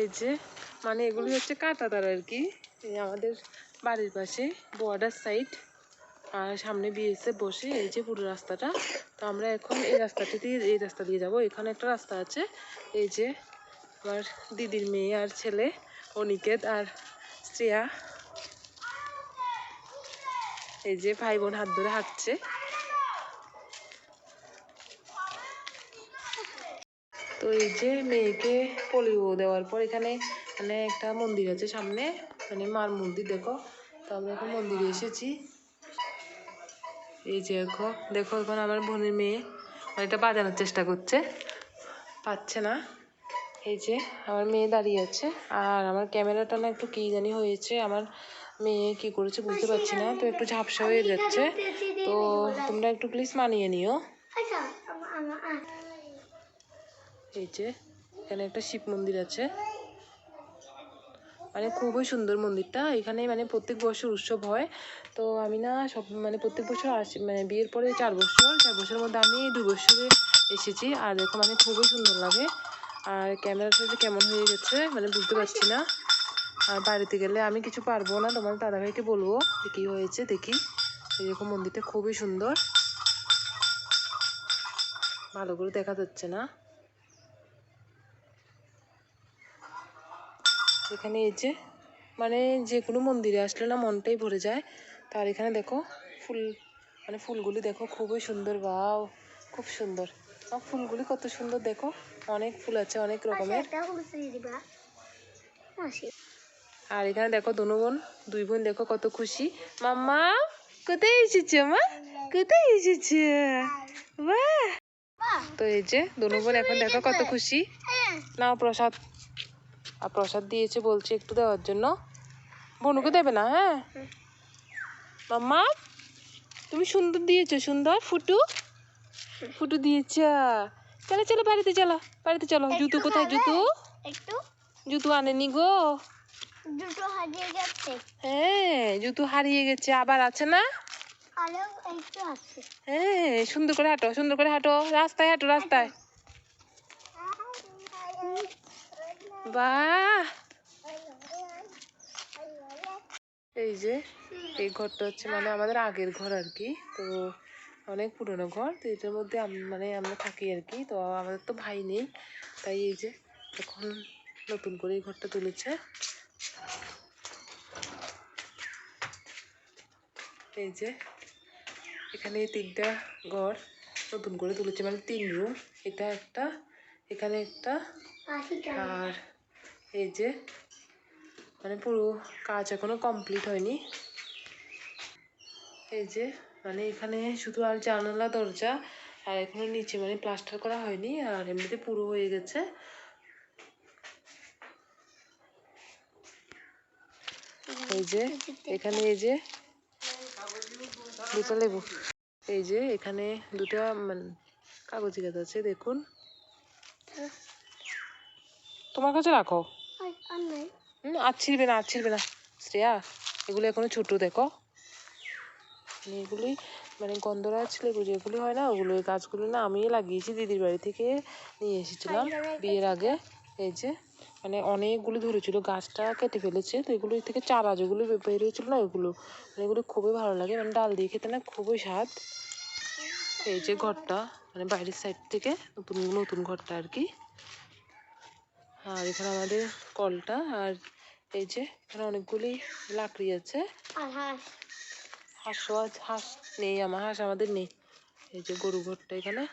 এই যে মানে এগুলি হচ্ছে কাঁটাতার আর কি। এই আমাদের বাড়ির পাশে বর্ডার সাইড আর সামনে বিএসএ বসে এই যে পুরো রাস্তাটা। তো আমরা এখন এই রাস্তাটি দিয়ে, এই রাস্তা দিয়ে যাব। এখানে একটা রাস্তা আছে। এই যে আমার দিদির মেয়ে আর ছেলে, অনিকেত আর শ্রেয়া। এই যে ভাই বোন হাত ধরে হাঁটছে। তো এই যে মেয়েকে পোলিও দেওয়ার পর এখানে মানে একটা মন্দির আছে সামনে মানে মার মন্দির দেখো। তো আমরা এখন মন্দিরে এসেছি। এই যে দেখো দেখো এখন আমার বোনের মেয়ে এটা বাজানোর চেষ্টা করছে। পাচ্ছে না। এই যে আমার মেয়ে দাঁড়িয়ে আছে, আর আমার ক্যামেরাটা না একটু কী জানি হয়েছে, আমার মেয়ে কি করেছে বুঝতে পারছি না, তো একটু ঝাপসা হয়ে যাচ্ছে। তো তোমরা একটু প্লিজ মানিয়ে নিও। এই যে, এখানে একটা শিব মন্দির আছে। মানে খুবই সুন্দর মন্দিরটা। এখানে মানে প্রত্যেক বছর উৎসব হয়। তো আমি না সব মানে প্রত্যেক বছর আসি মানে বিয়ের পরে চার বছর, চার বছরের মধ্যে আমি দু বছরে এসেছি। আর দেখো মানে খুবই সুন্দর লাগে। আর ক্যামেরাটা যে কেমন হয়ে গেছে মানে বুঝতে পারছি না। আর বাড়িতে গেলে আমি কিছু পারব না, তোমার দাদাভাইকে বলব যে কী হয়েছে, দেখি। এরকম মন্দিরটা খুবই সুন্দর। ভালো করে দেখা যাচ্ছে না। এখানে এই যে মানে যে কোনো মন্দিরে আসলে না মনটাই ভরে যায়। তার এখানে দেখো ফুল মানে ফুলগুলি দেখো খুবই সুন্দর বাও খুব সুন্দর। আর ফুলগুলি কত সুন্দর দেখো, অনেক ফুল আছে, অনেক রকমের। আর এখানে দেখো দোনো বোন, দুই বোন দেখো কত খুশি। মাম্মা, কোথায় এসেছে, মা? কোথায় এসেছে? তো এই যে দোনো বোন এখন দেখো কত খুশি। নাও প্রসাদ। আর প্রসাদ দিয়েছে বলছে একটু দেওয়ার জন্য। বনুকে দেবে না হ্যাঁ? মাম্মা তুমি সুন্দর দিয়েছ সুন্দর। ফুটু ফুটু দিয়েছ। চলো চলো বাড়িতে চলো বাড়িতে চলো। জুতো কোথায় জুতো? একটু। জুতো আনেনি গো। হারিয়ে যাচ্ছে হ্যাঁ জুতো হারিয়ে গেছে। আবার আছে না? হ্যাঁ সুন্দর করে হাঁটো সুন্দর করে হাঁটো। রাস্তায় হাঁটো রাস্তায়। বাহ। এই যে, এই ঘরটা হচ্ছে মানে আমাদের আগের ঘর আর কি, তো অনেক পুরনো ঘর, তো এটার মধ্যে মানে আমরা থাকি আর কি, তো আমাদের তো ভাই নেই, তাই এই যে এখন নতুন করে এই ঘরটা তুলেছে। এই যে, এখানে তিনটা ঘর নতুন করে তুলেছে মানে তিন রুম এটা একটা, এখানে একটা আর এই যে মানে পুরো কাজ এখনও কমপ্লিট হয়নি। এই যে মানে এখানে শুধু আর জানালা, দরজা, আর এখনও নিচে মানে প্লাস্টার করা হয়নি, আর এমনিতে পুরো হয়ে গেছে। এই যে, এখানে এই যে, দুটো লেবু। এই যে, এখানে দুটো মানে কাগজি গাছ আছে, দেখুন। তোমার কাছে রাখো। আর না আর ছিড়বে না। শ্রেয়া এগুলো এখনও ছোট দেখো। মানে এগুলি মানে গন্ধরাজ লেবু যেগুলি হয় না ওগুলো গাছগুলো না আমিই লাগিয়েছি দিদির বাড়ি থেকে নিয়ে এসেছিলাম বিয়ের আগে। এই যে মানে অনেকগুলো ধরেছিল গাছটা কেটে ফেলেছে তো এগুলো থেকে চারা যেগুলো বের হয়েছিল না ওগুলো মানে এগুলো খুবই ভালো লাগে। মানে ডাল দিয়ে খেতে না খুবই স্বাদ। এই যে ঘরটা মানে বাইরের সাইড থেকে নতুন নতুন ঘরটা আর কি। আর এখানে আমাদের কলটা আর এই যে এখানে অনেকগুলি লাকড়ি আছে। হাঁস। হাঁসও আছ- হাঁস নেই আমার হাঁস আমাদের নেই। এই যে গরু ঘরটা এখানে।